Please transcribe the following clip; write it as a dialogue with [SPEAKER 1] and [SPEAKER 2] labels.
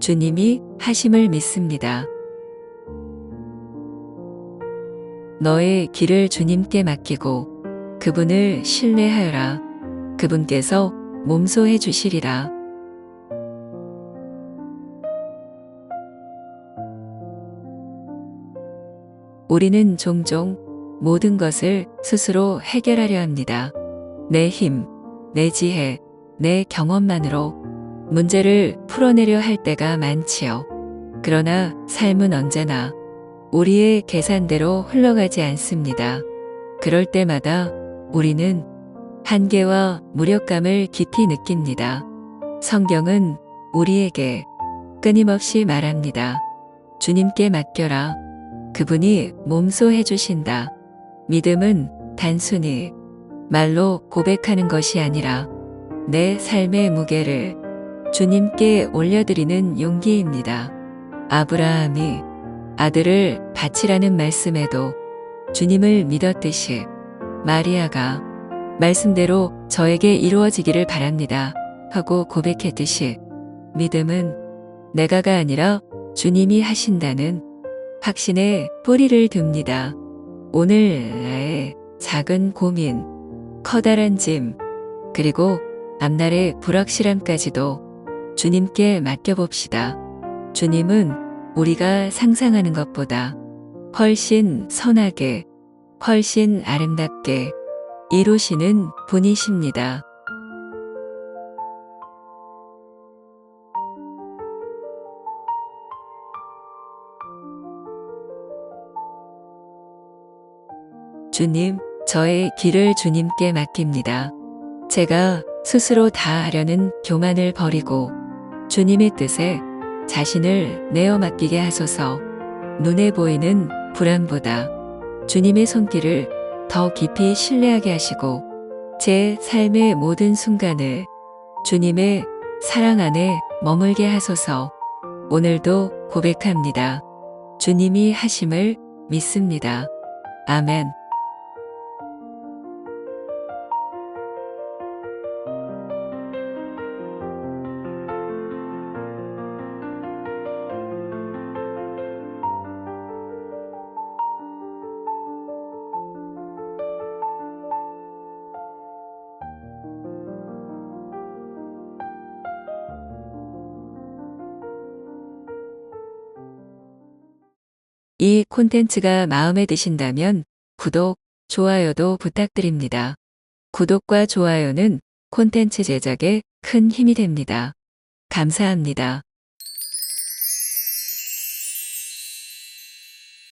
[SPEAKER 1] 주님이 하심을 믿습니다. 너의 길을 주님께 맡기고 그분을 신뢰하여라. 그분께서 몸소해 주시리라. 우리는 종종 모든 것을 스스로 해결하려 합니다. 내 힘, 내 지혜, 내 경험만으로 문제를 풀어내려 할 때가 많지요. 그러나 삶은 언제나 우리의 계산대로 흘러가지 않습니다. 그럴 때마다 우리는 한계와 무력감을 깊이 느낍니다. 성경은 우리에게 끊임없이 말합니다. 주님께 맡겨라. 그분이 몸소 해 주신다. 믿음은 단순히 말로 고백하는 것이 아니라 내 삶의 무게를 주님께 올려드리는 용기입니다. 아브라함이 아들을 바치라는 말씀에도 주님을 믿었듯이 마리아가 말씀대로 저에게 이루어지기를 바랍니다. 하고 고백했듯이 믿음은 내가가 아니라 주님이 하신다는 확신에 뿌리를 둡니다. 오늘 나의 작은 고민, 커다란 짐, 그리고 앞날의 불확실함까지도 주님께 맡겨봅시다. 주님은 우리가 상상하는 것보다 훨씬 선하게, 훨씬 아름답게 이루시는 분이십니다. 주님, 저의 길을 주님께 맡깁니다. 제가 스스로 다 하려는 교만을 버리고 주님의 뜻에 자신을 내어 맡기게 하소서 눈에 보이는 불안보다 주님의 손길을 더 깊이 신뢰하게 하시고 제 삶의 모든 순간을 주님의 사랑 안에 머물게 하소서 오늘도 고백합니다. 주님이 하심을 믿습니다. 아멘. 이 콘텐츠가 마음에 드신다면 구독, 좋아요도 부탁드립니다. 구독과 좋아요는 콘텐츠 제작에 큰 힘이 됩니다. 감사합니다.